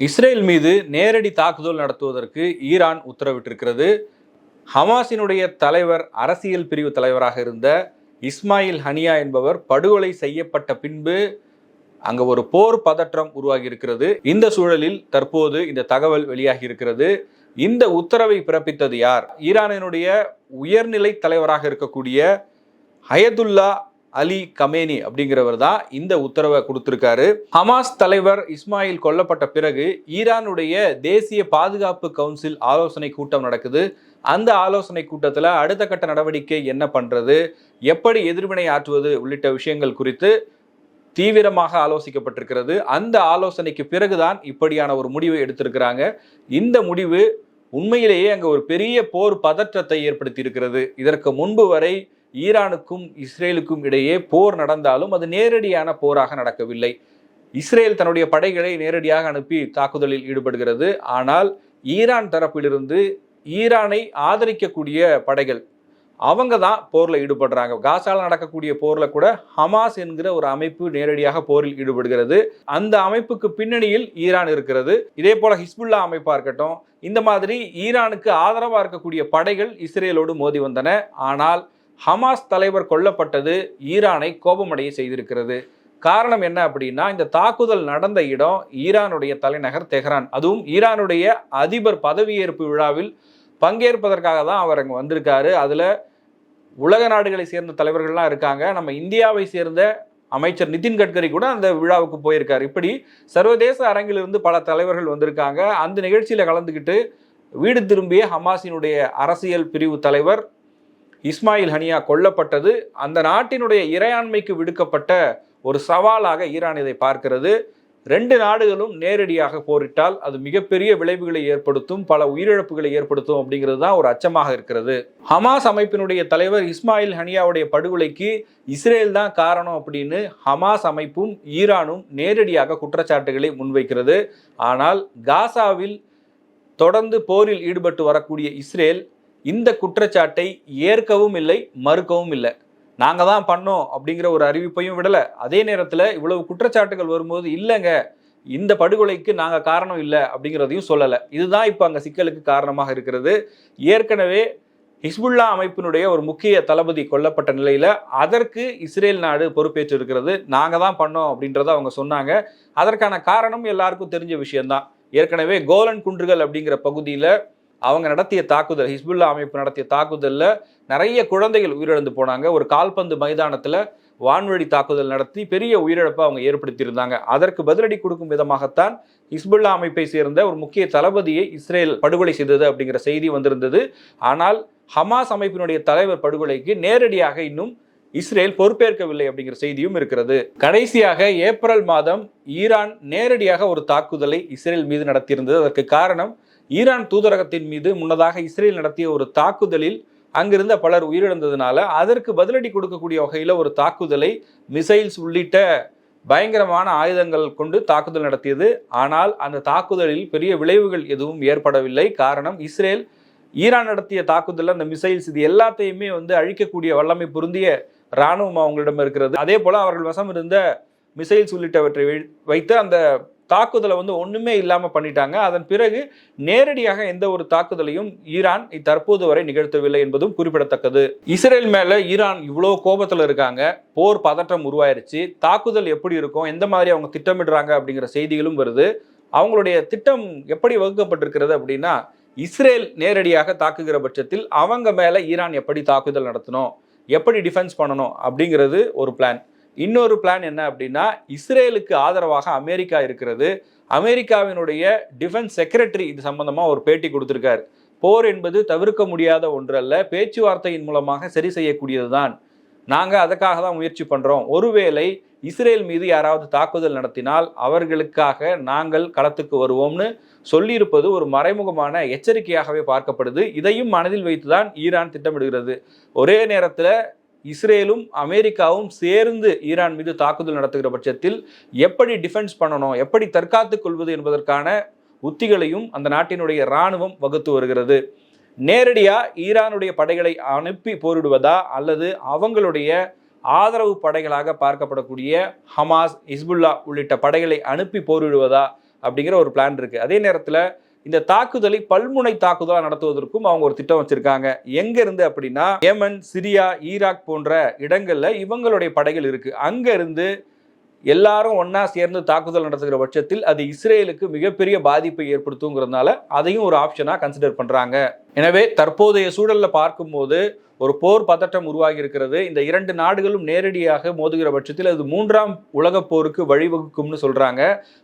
Israel மீது நேரடி தாக்குதல் நடத்துவதற்கு ஈரான் உத்தரவிட்டிருக்கிறது. ஹமாஸினுடைய தலைவர் அரசியல் பிரிவு தலைவராக இருந்த இஸ்மாயில் ஹனியா என்பவர் படுகொலை செய்யப்பட்ட பின்பு அங்க ஒரு போர் பதற்றம் உருவாகி இருக்கிறது இந்த சூழலில் தற்போது இந்த தகவல் வெளியாகி இருக்கிறது இந்த உத்தரவை பிறப்பித்தது யார்? ஈரானினுடைய உயர்நிலை தலைவராக இருக்கக்கூடிய ஹயதுல்லா அலி கமேனி அப்படிங்கிறவர் தான் இந்த உத்தரவை கொடுத்திருக்காரு. ஹமாஸ் தலைவர் இஸ்மாயில் கொல்லப்பட்ட பிறகு ஈரானுடைய தேசிய பாதுகாப்பு கவுன்சில் ஆலோசனை கூட்டம் நடக்குது. அந்த ஆலோசனை கூட்டத்தில் அடுத்த கட்ட நடவடிக்கை என்ன பண்ணுறது எப்படி எதிர்வினை ஆற்றுவது? உள்ளிட்ட விஷயங்கள் குறித்து தீவிரமாக ஆலோசிக்கப்பட்டிருக்கிறது. அந்த ஆலோசனைக்கு பிறகுதான் இப்படியான ஒரு முடிவை எடுத்திருக்கிறாங்க. இந்த முடிவு உண்மையிலேயே அங்கே ஒரு பெரிய போர் பதற்றத்தை ஏற்படுத்தி இருக்கிறது இதற்கு முன்பு வரை ஈரானுக்கும் இஸ்ரேலுக்கும் இடையே போர் நடந்தாலும் அது நேரடியான போராக நடக்கவில்லை. இஸ்ரேல் தன்னுடைய படைகளை நேரடியாக அனுப்பி தாக்குதலில் ஈடுபடுகிறது. ஆனால் ஈரான் தரப்பிலிருந்து ஈரானை ஆதரிக்கக்கூடிய படைகள் அவங்க தான் போரில் ஈடுபடுறாங்க. காசால் நடக்கக்கூடிய போரில் கூட ஹமாஸ் என்கிற ஒரு அமைப்பு நேரடியாக போரில் ஈடுபடுகிறது. அந்த அமைப்புக்கு பின்னணியில் ஈரான் இருக்கிறது. இதே போல ஹிஸ்புல்லா அமைப்பாக இருக்கட்டும் இந்த மாதிரி ஈரானுக்கு ஆதரவாக இருக்கக்கூடிய படைகள் இஸ்ரேலோடு மோதி வந்தன. ஆனால் ஹமாஸ் தலைவர் கொல்லப்பட்டது ஈரானை கோபமடைய செய்திருக்கிறது. காரணம் என்ன அப்படின்னா இந்த தாக்குதல் நடந்த இடம் ஈரானுடைய தலைநகர் தெஹ்ரான். அதுவும் ஈரானுடைய அதிபர் பதவியேற்பு விழாவில் பங்கேற்பதற்காக தான் அவர் அங்கே வந்திருக்காரு. அதில் உலக நாடுகளை சேர்ந்த தலைவர்கள்லாம் இருக்காங்க. நம்ம இந்தியாவை சேர்ந்த அமைச்சர் நிதின் கட்கரி கூட அந்த விழாவுக்கு போயிருக்காரு. இப்படி சர்வதேச அரங்கிலிருந்து பல தலைவர்கள் வந்திருக்காங்க. அந்த நிகழ்ச்சியில் கலந்துக்கிட்டு வீடு திரும்பிய ஹமாஸினுடைய அரசியல் பிரிவு தலைவர் இஸ்மாயில் ஹனியா கொல்லப்பட்டது. அந்த நாட்டினுடைய இறையாண்மைக்கு விடுக்கப்பட்ட ஒரு சவாலாக ஈரான் இதை பார்க்கிறது. ரெண்டு நாடுகளும் நேரடியாக போரிட்டால் அது மிகப்பெரிய விளைவுகளை ஏற்படுத்தும் பல உயிரிழப்புகளை ஏற்படுத்தும் அப்படிங்கிறது தான் ஒரு அச்சமாக இருக்கிறது. ஹமாஸ் அமைப்பினுடைய தலைவர் இஸ்மாயில் ஹனியாவுடைய படுகொலைக்கு இஸ்ரேல் தான் காரணம் அப்படின்னு ஹமாஸ் அமைப்பும் ஈரானும் நேரடியாக குற்றச்சாட்டுகளை முன்வைக்கிறது. ஆனால் காசாவில் தொடர்ந்து போரில் ஈடுபட்டு வரக்கூடிய இஸ்ரேல் இந்த குற்றச்சாட்டை ஏற்கவும் இல்லை மறுக்கவும் இல்லை. நாங்கள் தான் பண்ணோம் அப்படிங்கிற ஒரு அறிவிப்பையும் விடலை. அதே நேரத்தில் இவ்வளவு குற்றச்சாட்டுகள் வரும்போது இல்லைங்க இந்த படுகொலைக்கு நாங்கள் காரணம் இல்லை அப்படிங்கிறதையும் சொல்லலை. இதுதான் இப்போ அங்கே சிக்கலுக்கு காரணமாக இருக்கிறது. ஏற்கனவே ஹிஸ்புல்லா அமைப்பினுடைய ஒரு முக்கிய தளபதி கொல்லப்பட்ட நிலையில் அதற்கு இஸ்ரேல் நாடு பொறுப்பேற்று இருக்கிறது. நாங்கள் தான் பண்ணோம் அப்படின்றத அவங்க சொன்னாங்க. அதற்கான காரணம் எல்லாருக்கும் தெரிஞ்ச விஷயம்தான். ஏற்கனவே கோலன் குன்றுகள் அப்படிங்கிற பகுதியில் அவங்க நடத்திய தாக்குதல் ஹிஸ்புல்லா அமைப்பு நடத்திய தாக்குதலில் நிறைய குழந்தைகள் உயிரிழந்து போனாங்க. ஒரு கால்பந்து மைதானத்தில் வான்வழி தாக்குதல் நடத்தி பெரிய உயிரிழப்பை அவங்க ஏற்படுத்தியிருந்தாங்க. அதற்கு பதிலடி கொடுக்கும் விதமாகத்தான் ஹிஸ்புல்லா அமைப்பை சேர்ந்த ஒரு முக்கிய தளபதியை இஸ்ரேல் படுகொலை செய்தது அப்படிங்கிற செய்தி வந்திருந்தது. ஆனால் ஹமாஸ் அமைப்பினுடைய தலைவர் படுகொலைக்கு நேரடியாக இன்னும் இஸ்ரேல் பொறுப்பேற்கவில்லை அப்படிங்கிற செய்தியும் இருக்கிறது. கடைசியாக ஏப்ரல் மாதம் ஈரான் நேரடியாக ஒரு தாக்குதலை இஸ்ரேல் மீது நடத்தியிருந்தது. அதற்கு காரணம் ஈரான் தூதரகத்தின் மீது முன்னதாக இஸ்ரேல் நடத்திய ஒரு தாக்குதலில் அங்கிருந்த பலர் உயிரிழந்ததுனால அதற்கு பதிலடி கொடுக்கக்கூடிய வகையில் ஒரு தாக்குதலை மிசைல்ஸ் உள்ளிட்ட பயங்கரமான ஆயுதங்கள் கொண்டு தாக்குதல் நடத்தியது. ஆனால் அந்த தாக்குதலில் பெரிய விளைவுகள் எதுவும் ஏற்படவில்லை. காரணம் இஸ்ரேல் ஈரான் நடத்திய தாக்குதலில் அந்த மிசைல்ஸ் இது எல்லாத்தையுமே வந்து அழிக்கக்கூடிய வல்லமை பொருந்திய இராணுவம் அவங்களிடம் இருக்கிறது. அதே போல் அவர்கள் வசம் இருந்த மிசைல்ஸ் உள்ளிட்டவற்றை வைத்து அந்த தாக்குதலை வந்து ஒன்றுமே இல்லாமல் பண்ணிட்டாங்க. அதன் பிறகு நேரடியாக எந்த ஒரு தாக்குதலையும் ஈரான் தற்போது வரை நிகழ்த்தவில்லை என்பதும் குறிப்பிடத்தக்கது. இஸ்ரேல் மேலே ஈரான் இவ்வளோ கோபத்தில் இருக்காங்க. போர் பதற்றம் உருவாயிருச்சு. தாக்குதல் எப்படி இருக்கும்? எந்த மாதிரி அவங்க திட்டமிடுறாங்க அப்படிங்கிற செய்திகளும் வருது. அவங்களுடைய திட்டம் எப்படி வகுக்கப்பட்டிருக்கிறது அப்படின்னா இஸ்ரேல் நேரடியாக தாக்குகிற பட்சத்தில் அவங்க மேலே ஈரான் எப்படி தாக்குதல் நடத்தணும்? எப்படி டிஃபென்ஸ் பண்ணணும்? அப்படிங்கிறது ஒரு பிளான் இன்னொரு பிளான் என்ன அப்படின்னா இஸ்ரேலுக்கு ஆதரவாக அமெரிக்கா இருக்கிறது. அமெரிக்காவினுடைய டிஃபென்ஸ் செக்ரட்டரி இது சம்பந்தமாக ஒரு பேட்டி கொடுத்துருக்காரு. போர் என்பது தவிர்க்க முடியாத ஒன்றல்ல பேச்சுவார்த்தையின் மூலமாக சரி செய்யக்கூடியது தான் நாங்கள் அதுக்காக தான் முயற்சி பண்ணுறோம் ஒருவேளை இஸ்ரேல் மீது யாராவது தாக்குதல் நடத்தினால் அவர்களுக்காக நாங்கள் களத்துக்கு வருவோம்னு சொல்லியிருப்பது ஒரு மறைமுகமான எச்சரிக்கையாகவே பார்க்கப்படுது. இதையும் மனதில் வைத்துதான் ஈரான் திட்டமிடுகிறது. ஒரே நேரத்தில் இஸ்ரேலும் அமெரிக்காவும் சேர்ந்து ஈரான் மீது தாக்குதல் நடத்துகிற பட்சத்தில் எப்படி டிஃபென்ஸ் பண்ணணும் எப்படி தற்காத்துக் கொள்வது என்பதற்கான உத்திகளையும் அந்த நாட்டினுடைய இராணுவம் வகுத்து வருகிறது. நேரடியாக ஈரானுடைய படைகளை அனுப்பி போரிடுவதா அல்லது அவங்களுடைய ஆதரவு படைகளாக பார்க்கப்படக்கூடிய ஹமாஸ் இஸ்புல்லா உள்ளிட்ட படைகளை அனுப்பி போரிடுவதா அப்படிங்கிற ஒரு பிளான் இருக்குது அதே நேரத்தில் இந்த தாக்குதலை பல்முனை தாக்குதலாக நடத்துவதற்கும் அவங்க ஒரு திட்டம் வச்சிருக்காங்க. எங்க இருந்து அப்படின்னா ஏமன் சிரியா ஈராக் போன்ற இடங்கள்ல இவங்களுடைய படைகள் இருக்கு. அங்க இருந்து எல்லாரும் ஒன்னா சேர்ந்து தாக்குதல் நடத்துகிற பட்சத்தில் அது இஸ்ரேலுக்கு மிகப்பெரிய பாதிப்பை ஏற்படுத்துங்கிறதுனால அதையும் ஒரு ஆப்ஷனாக கன்சிடர் பண்றாங்க. எனவே தற்போதைய சூழலில் பார்க்கும்போது ஒரு போர் பதட்டம் உருவாகி இருக்கிறது இந்த இரண்டு நாடுகளும் நேரடியாக மோதுகிற பட்சத்தில் அது மூன்றாம் உலகப் போருக்கு வழிவகுக்கும்னு சொல்றாங்க.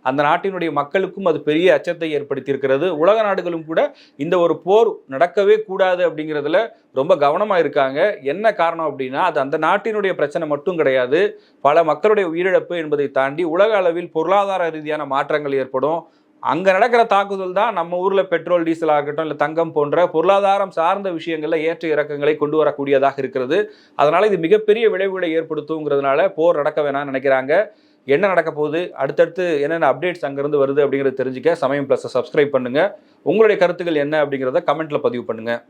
அந்த நாட்டினுடைய மக்களுக்கும் அது பெரிய அச்சத்தை ஏற்படுத்தியிருக்கிறது. உலக நாடுகளும் கூட இந்த ஒரு போர் நடக்கவே கூடாது அப்படிங்கிறதுல ரொம்ப கவனமாக இருக்காங்க. என்ன காரணம் அப்படின்னா அது அந்த நாட்டினுடைய பிரச்சனை மட்டும் கிடையாது. பல மக்களுடைய உயிரிழப்பு என்பதை தாண்டி உலக அளவில் பொருளாதார ரீதியான மாற்றங்கள் ஏற்படும். அங்கே நடக்கிற தாக்குதல் தான் நம்ம ஊரில் பெட்ரோல் டீசல் ஆகட்டும் இல்லை தங்கம் போன்ற பொருளாதாரம் சார்ந்த விஷயங்களில் ஏற்ற இறக்கங்களை கொண்டு வரக்கூடியதாக இருக்கிறது. அதனால் இது மிகப்பெரிய விளைவுகளை ஏற்படுத்துங்கிறதுனால போர் நடக்க வேணாம்னு நினைக்கிறாங்க. என்ன நடக்க போகுது? அடுத்தடுத்து என்னென்ன அப்டேட்ஸ் அங்கேருந்து வருது அப்படிங்கிறத தெரிஞ்சுக்க சமயம் ப்ளஸை சப்ஸ்கிரைப் பண்ணுங்கள் உங்களுடைய கருத்துக்கள் என்ன அப்படிங்கிறத கமெண்ட்டில் பதிவு பண்ணுங்கள்